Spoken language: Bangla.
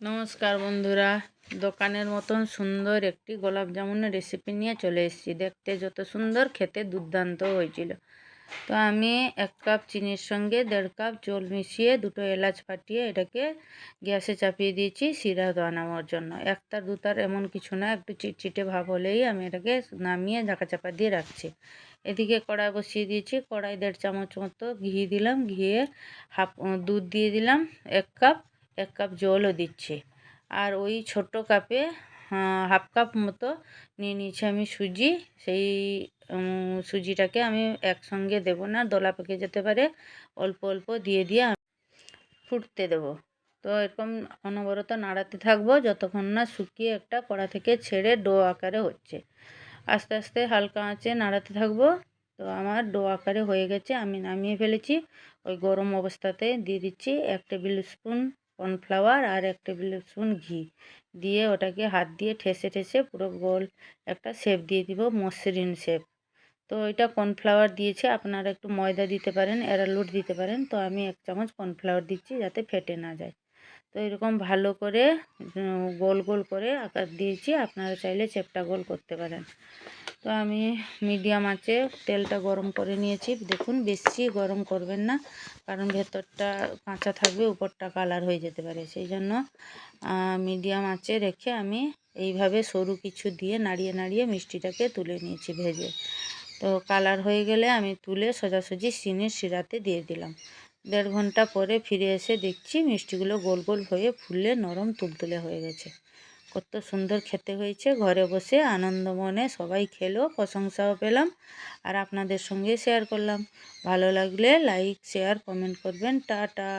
নমস্কার বন্ধুরা, দোকানের মতন সুন্দর একটি গোলাপ জামুনের রেসিপি নিয়ে চলে এসেছি। দেখতে যত সুন্দর, খেতে দুর্দান্ত হয়েছিল। তো আমি এক কাপ চিনির সঙ্গে দেড় কাপ জল মিশিয়ে দুটো এলাচ ফাটিয়ে এটাকে গ্যাসে চাপিয়ে দিয়েছি শিরা বানানোর জন্য। একতার দুতার এমন কিছু না, একটু চিটচিটে ভাব হলেই আমি এটাকে নামিয়ে ঢাকা চাপা দিয়ে রাখছি। এদিকে কড়াই বসিয়ে দিয়েছি, কড়াই দেড় চামচ মতো ঘি দিলাম, ঘিয়ে হাফ, দুধ দিয়ে দিলাম, এক কাপ এক কাপ জলও দিচ্ছি। আর ওই ছোট কাপে হাফ কাপ মতো নিয়ে নিয়েছি আমি সুজি। সেই সুজিটাকে আমি একসঙ্গে দেব না, দলা পেকে যেতে পারে, অল্প অল্প দিয়ে দিয়ে ফুটতে দেব। তো এরকম অনবরত নাড়াতে থাকব যতক্ষণ না শুকিয়ে একটা কড়া থেকে ছেড়ে ডো আকারে হচ্ছে। আস্তে আস্তে হালকা আঁচে নাড়াতে থাকব। তো আমার ডো আকারে হয়ে গেছে, আমি নামিয়ে ফেলেছি। ওই গরম অবস্থাতে দিয়ে দিচ্ছি এক টেবিল স্পুন কর্নফ্লাওয়ার আর এক টেবিল স্পুন ঘি। দিয়ে ওটাকে হাত দিয়ে ঠেসে ঠেসে পুরো গোল একটা শেপ দিয়ে দিব, মসৃণ শেপ তো এটা কর্নফ্লাওয়ার দিয়েছে, আপনারা একটু ময়দা দিতে পারেন অ্যারালুট দিতে পারেন। তো আমি এক চামচ কর্নফ্লাওয়ার দিচ্ছি যাতে ফেটে না যায়। তো এরকম ভালো করে গোল গোল করে আকার দিয়েছি। আপনারা চাইলে চেপটা গোল করতে পারেন। তো আমি মিডিয়াম আঁচে তেলটা গরম করে নিয়েছি। দেখুন, বেশি গরম করবেন না, কারণ ভেতরটা কাঁচা থাকবে, উপরটা কালার হয়ে যেতে পারে। সেই জন্য মিডিয়াম আঁচে রেখে আমি এইভাবে সরু কিছু দিয়ে নাড়িয়ে নাড়িয়ে মিষ্টিটাকে তুলে নিয়েছি ভেজে। তো কালার হয়ে গেলে আমি তুলে সোজাসুজি চিনির শিরাতে দিয়ে দিলাম। দেড় ঘণ্টা পরে ফিরে এসে দেখছি মিষ্টিগুলো গোল গোল হয়ে ফুলে নরম তুলতুলে হয়ে গেছে। কত সুন্দর খেতে হয়েছে। ঘরে বসে আনন্দ মনে সবাই খেলো, প্রশংসাও পেলাম আর আপনাদের সঙ্গে শেয়ার করলাম। ভালো লাগলে লাইক, শেয়ার, কমেন্ট করবেন। টাটা।